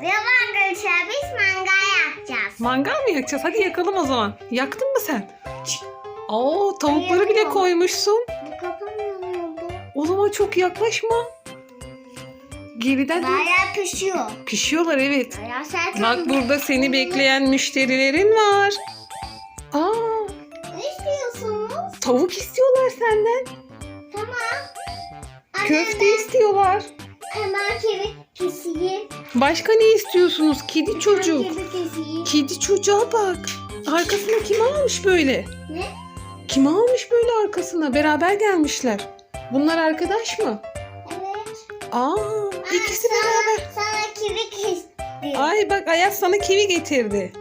Merhaba arkadaşlar biz mangal yapacağız. Mangal mı yakacağız? Hadi yakalım o zaman. Yaktın mı sen? Oo tavukları bile koymuşsun. Bu kapı mı yanıyordu? O zaman çok yaklaşma. Geriden Bayağı pişiyor. pişiyorlar evet. Bayağı sert. Bak burada seni bekleyen müşterilerin var. Aa, Ne istiyorsunuz? tavuk istiyorlar senden. Tamam. Köfte istiyorlar. Hemen kemik keseyim. Başka ne istiyorsunuz? Kedi çocuk. Kedi çocuğa bak. Arkasına kim almış böyle? Ne? Kim almış böyle arkasına? Beraber gelmişler. Bunlar arkadaş mı? Evet. Aa, ikisi sana, beraber. Sana kemik kestim. Ay bak Ayaz sana kivi getirdi.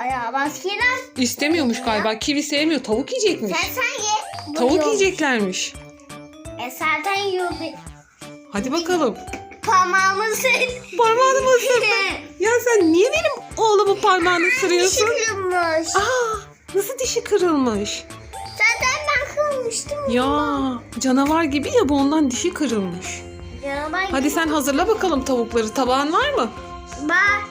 Ayağı baskeler. İstemiyormuş galiba. Kivi sevmiyor. Tavuk yiyecekmiş. Sen sen ye. Tavuk yiyeceklermiş. E zaten yiyordu. Hadi bakalım. Parmağımı sil. Parmağını mı ısırdın? Ya sen niye benim oğlumun parmağını ısırıyorsun? Kırılmış. Aa, nasıl dişi kırılmış? Zaten ben kırılmıştım. Ya canavar gibi ya bu ondan dişi kırılmış. Ben Hadi sen hazırla bakalım tavukları. Tabağın var mı? Bak.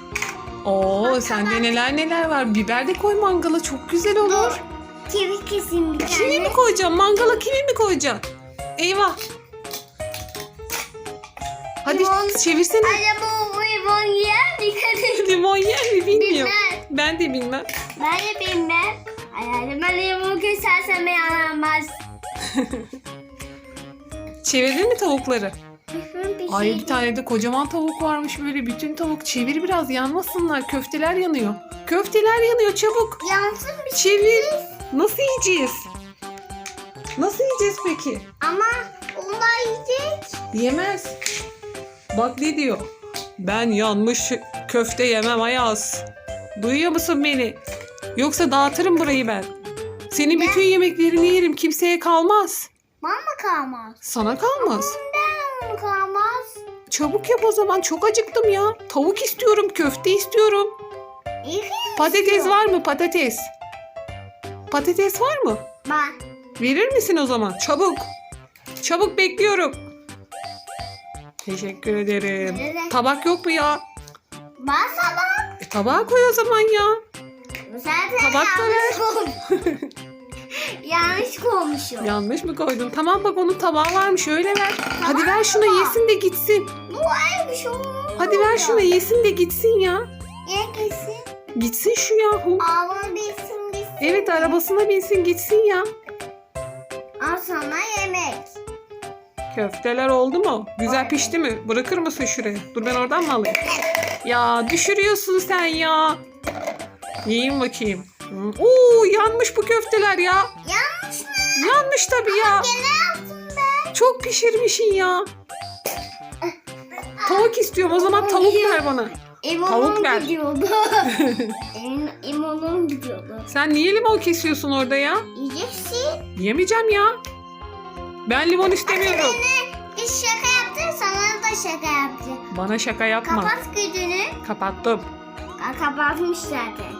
Oo sende neler neler var. Biber de koy mangala çok güzel olur. Dur. Kemik keseyim bir Kivi mi tane. koyacağım? Mangala kivi mi koyacaksın? Eyvah. Hadi Limon. çevirsene. Acaba bu limon yer mi? Limon yer mi bilmiyorum. Bilmem. Ben de bilmem. Ben de bilmem. Hayalim ben limon kesersem yaramaz. Çevirdin mi tavukları? Ay bir tane de kocaman tavuk varmış böyle bütün tavuk. Çevir biraz yanmasınlar. Köfteler yanıyor. Köfteler yanıyor çabuk. Yansın bir Çevir. Nasıl yiyeceğiz? Nasıl yiyeceğiz peki? Ama onlar yiyecek. Yemez. Bak ne diyor. Ben yanmış köfte yemem Ayaz. Duyuyor musun beni? Yoksa dağıtırım burayı ben. Senin bütün yemeklerini yerim. Kimseye kalmaz. Bana mı kalmaz? Sana kalmaz. Ben kalmaz. Çabuk yap o zaman. Çok acıktım ya. Tavuk istiyorum, köfte istiyorum. İyi Patates var mı patates? Patates var mı? Bak. Verir misin o zaman? Çabuk. Çabuk bekliyorum. Teşekkür ederim. Nerede? Tabak yok mu ya? Bak sabah. E, tabağa koy o zaman ya. Zaten Tabak yanlış koymuşum. yanlış koymuşum. Yanlış mı koydun? Tamam bak onun tabağı varmış öyle ver. Hadi ver şuna yesin de gitsin. Bu aymış o. Hadi ver şuna yesin de gitsin ya. Ye kesin. Gitsin şu yahu. Ağını bilsin gitsin. Evet arabasına binsin gitsin ya. Al sana yemek. Köfteler oldu mu? Güzel pişti mi? Bırakır mısın şuraya? Dur ben oradan mı alayım? Ya düşürüyorsun sen ya. Yiyin bakayım. Oo yanmış bu köfteler ya. Yanlış mı? Yanmış tabii ya. Çok pişirmişsin ya. Tavuk istiyorum o zaman tavuk ver bana. Tavuk ver. gidiyordu. Em- İmonum gidiyordu. Sen niye limon kesiyorsun orada ya? Yiyeceksin. Yemeyeceğim ya. Ben limon istemiyorum. Biz şaka yaptın sana da şaka yaptı. Bana şaka yapma. Kapat gözünü. Kapattım. Kapatmış zaten.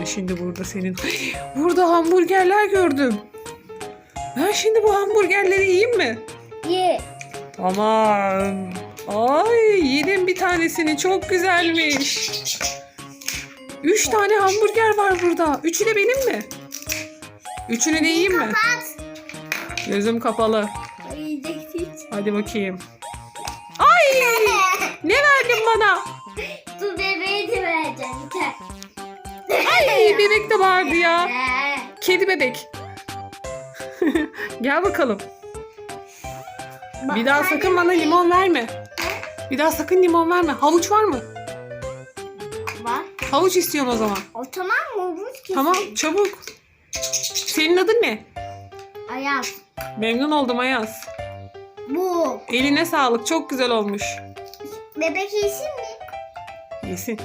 Ben şimdi burada senin... Burada hamburgerler gördüm. Ben şimdi bu hamburgerleri yiyeyim mi? Ye. Aman. Ay yedim bir tanesini çok güzelmiş. Üç tane hamburger var burada. Üçü de benim mi? Üçünü de yiyeyim mi? Gözüm kapalı. Hadi bakayım. Ay ne verdin bana? Dur bebeği de vereceğim. Ay bebek de vardı ya. Kedi bebek. Gel bakalım. bak- Bir daha sakın bana limon verme. Bir daha sakın limon verme. Havuç var mı? Var. Havuç istiyorum o zaman. O tamam mı? Bu kesin. Tamam çabuk. Senin adın ne? Ayaz. Memnun oldum Ayaz. Bu. Eline sağlık. Çok güzel olmuş. Bebek yesin mi? Yesin.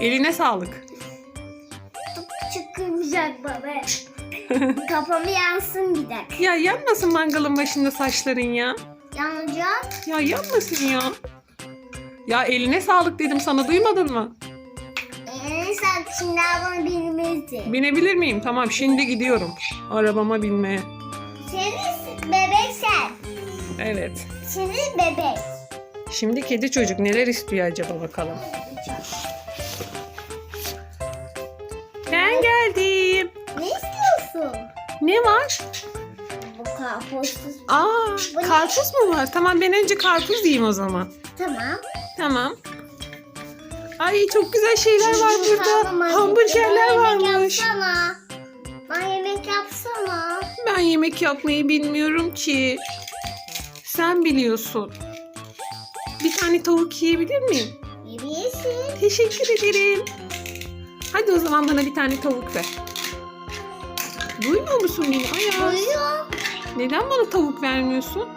Eline sağlık. Çıkmayacak baba. Kafamı yansın bir dakika. Ya yanmasın mangalın başında saçların ya. Yanacak. Ya yanmasın ya. Ya eline sağlık dedim sana duymadın mı? Şimdi bunu bilmezdi. Binebilir miyim? Tamam şimdi gidiyorum. Arabama binmeye. Senin bebek sen. Evet. Senin bebek. Şimdi kedi çocuk neler istiyor acaba bakalım. Ben geldim. Ne istiyorsun? Ne var? Bu karpuzsuz. Aa, Bu ne? karpuz mu var? Tamam ben önce karpuz yiyeyim o zaman. Tamam. Tamam. Ay çok güzel şeyler var burada. Hamburgerler varmış. Yapsana. Bana yemek yapsana. Ben yemek yapmayı bilmiyorum ki. Sen biliyorsun. Bir tane tavuk yiyebilir miyim? Yiyebilirsin. Teşekkür ederim. Hadi o zaman bana bir tane tavuk ver. Duymuyor musun beni Ayaz? Duyuyor. Neden bana tavuk vermiyorsun?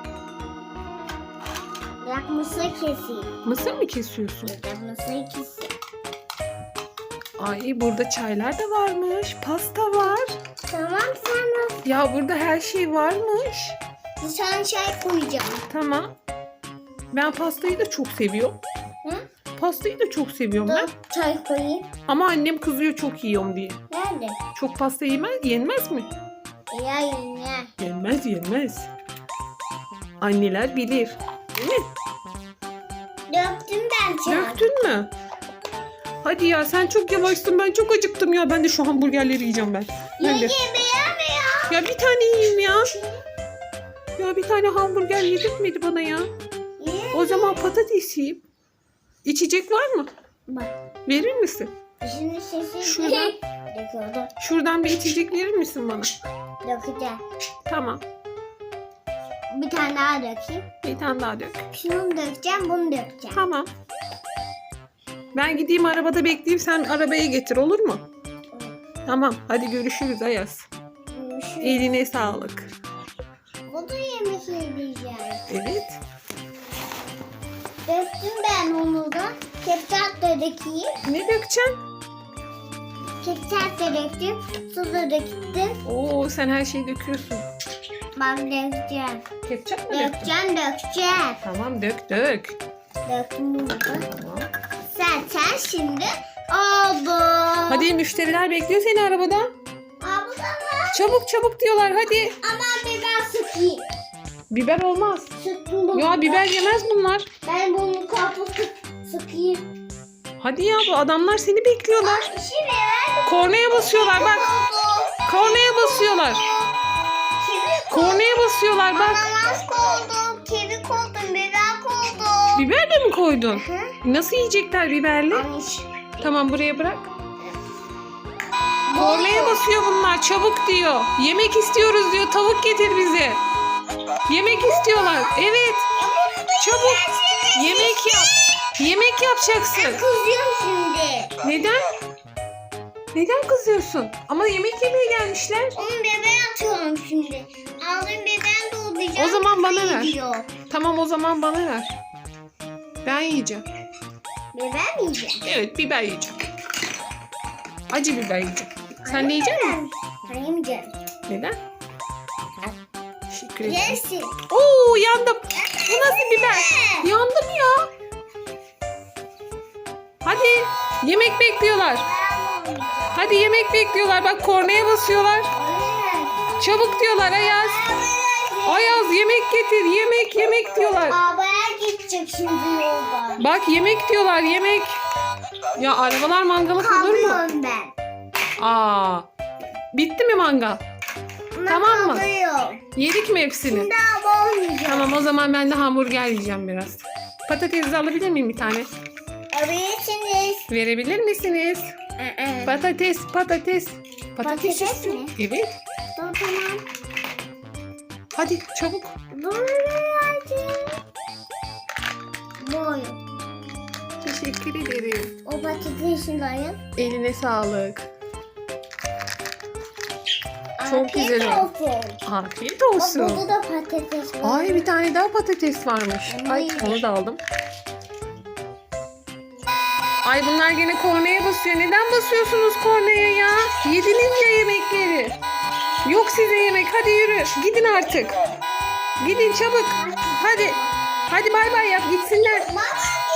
Bırak mısır keseyim. Mısır mı kesiyorsun? Bırak mısır keseyim. Ay burada çaylar da varmış. Pasta var. Tamam sana. Ya burada her şey varmış. Tane çay koyacağım. Tamam. Ben pastayı da çok seviyorum. Hı? Pastayı da çok seviyorum ben. Dur çay koyayım. Ama annem kızıyor çok yiyorum diye. Nerede? Çok pasta yemez, yenmez mi? Ya yine. Yenmez, yenmez. Anneler bilir. Değil mi? Döktüm ben çay. Döktün mü? Hadi ya sen çok yavaşsın. Ben çok acıktım ya. Ben de şu hamburgerleri yiyeceğim ben. Ben de. Yenge beğenme ya. Bir tane yiyeyim ya. Ya bir tane hamburger yedirtmedi bana ya. Ye. O zaman patates yiyeyim. İçecek var mı? Bak. Verir misin? Şimdi sesi Şuradan. Şuradan bir içecek verir misin bana? Dökeceğim. Tamam. Bir tane daha dökeyim. Bir tane daha dök. Şunu dökeceğim, bunu dökeceğim. Tamam. Ben gideyim arabada bekleyeyim sen arabaya getir olur mu? Tamam hadi görüşürüz Ayaz. Şu, Eline sağlık. bu da yemek yiyeceğim. Evet. Döktüm ben onu da. Ketçap da dökeyim. Ne dökeceksin? Ketçap da döktüm. Su da döktüm. Oo sen her şeyi döküyorsun. Ben dökeceğim. Ketçap mı döktün? Dökeceğim, dökeceğim. Tamam dök dök. Döktüm bunu. Tamam. Sen, sen şimdi oldu. Hadi müşteriler bekliyor seni arabada. Da mı? Çabuk çabuk diyorlar hadi. Ama biber sıkayım. Biber olmaz. Sıktım bunu. Ya biber yemez bunlar. Ben bunu sık, sıkayım. Hadi ya bu adamlar seni bekliyorlar. Kornaya basıyorlar bak. Kornaya basıyorlar. Kornaya basıyorlar bak. Ananas koydum, kivi koydum, biber koydum. Biber de mi koydun? Hı? Nasıl yiyecekler biberli? Anış. Tamam buraya bırak. Kornaya basıyor bunlar çabuk diyor. Yemek istiyoruz diyor tavuk getir bize. Yemek istiyorlar. Evet çabuk yemek yap. Yemek yapacaksın. Kızıyorum şimdi. Neden? Neden kızıyorsun? Ama yemek yemeye gelmişler. Onu biber atıyorum şimdi. Aldım biber dolduracağım. O zaman bana ver. Gidiyor. Tamam o zaman bana ver. Ben yiyeceğim. Biber mi yiyeceğim? Evet biber yiyeceğim. Acı biber yiyeceğim. Sen ne yiyeceksin mi? Ben yemeyeceğim. Neden? Teşekkür ederim. Yersin. Oo yandım. Bu nasıl biber? Yandım ya. Hadi yemek bekliyorlar. Hadi yemek bekliyorlar. Bak kornaya basıyorlar. Çabuk diyorlar Ayaz. Ayaz yemek getir. Yemek yemek diyorlar. Babaya gidecek şimdi yolda. Bak yemek diyorlar yemek. Ya arabalar mangalı olur mu? Kalıyorum ben. Aa. Bitti mi mangal? Ben Tamam mı? kalıyorum. Yedik mi hepsini? Şimdi hava olmayacak. Tamam o zaman ben de hamburger yiyeceğim biraz. Patates de alabilir miyim bir tane? Alabilirsiniz. Verebilir misiniz? Patates, patates. Patates istiyorum. mi? Evet. Dur tamam. Hadi çabuk. Dur. Boy. Teşekkür ederim. O patatesin dayı. Eline sağlık. Çok Afiyet güzel oldu. olsun. Afiyet Bak olsun. burada da patates var. Ay bir tane daha patates varmış. Ay onu da aldım. Ay bunlar gene kornaya basıyor. Neden basıyorsunuz kornaya ya? Yediniz ya yemekleri. Yok size yemek. Hadi yürü. Gidin artık. Gidin çabuk. Hadi. Hadi bay bay yap gitsinler. Baba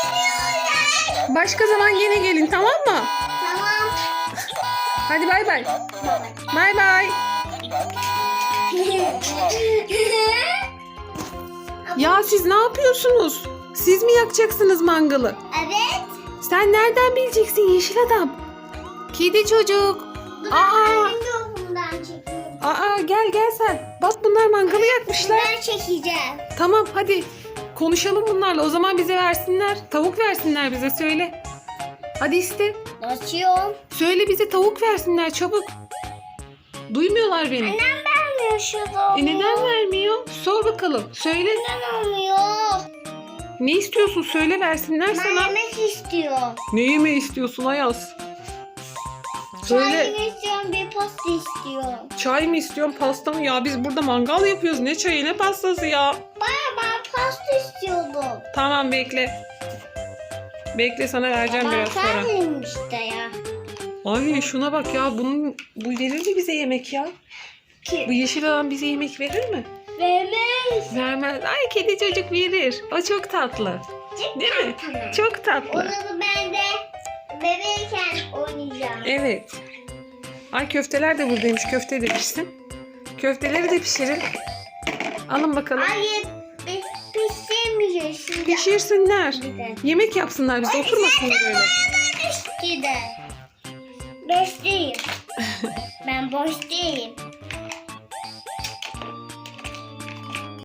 gidiyorlar. Başka zaman gene gelin tamam mı? Tamam. Hadi bay bay. Bay bay. Ya siz ne yapıyorsunuz? Siz mi yakacaksınız mangalı? Evet. Sen nereden bileceksin yeşil adam? Kedi çocuk. Dur Aa. ben bundan çekeyim. Aa gel gel sen. Bak bunlar mangalı yakmışlar. Ben çekeceğim. Tamam hadi konuşalım bunlarla. O zaman bize versinler. Tavuk versinler bize söyle. Hadi iste. Açıyorum. Söyle bize tavuk versinler çabuk. Duymuyorlar beni. Annem vermiyor şu. E neden vermiyor? Sor bakalım. Söyle. Neden olmuyor? Ne istiyorsun? Söyle versinler Ben sana. yemek istiyorum. Ne yemeği istiyorsun Ayaz? Çay Söyle. yemek istiyorum, bir pasta istiyorum. Çay mı istiyorsun pasta mı? Ya biz burada mangal yapıyoruz. Ne çayı ne pastası ya? Baba ben pasta istiyordum. Tamam bekle. Bekle sana vereceğim biraz sonra. kendim işte ya. Ay şuna bak ya. Bunun, bu verir mi bize yemek ya? Ki Bu yeşil adam bize yemek verir mi? Vermez. Vermez. Ay kedi çocuk verir. O çok tatlı. Değil mi? Tamam. Çok Onu tatlı. da ben de bebeğken oynayacağım. Evet. Ay köfteler de buradaymış. Köfte de pişsin. Köfteleri de pişirin. Alın bakalım. Hayır, biz pişirmeyeceğiz şimdi. Pişirsinler. De. Yemek yapsınlar bize. Oturmasınlar öyle. Boş değilim. ben boş değilim.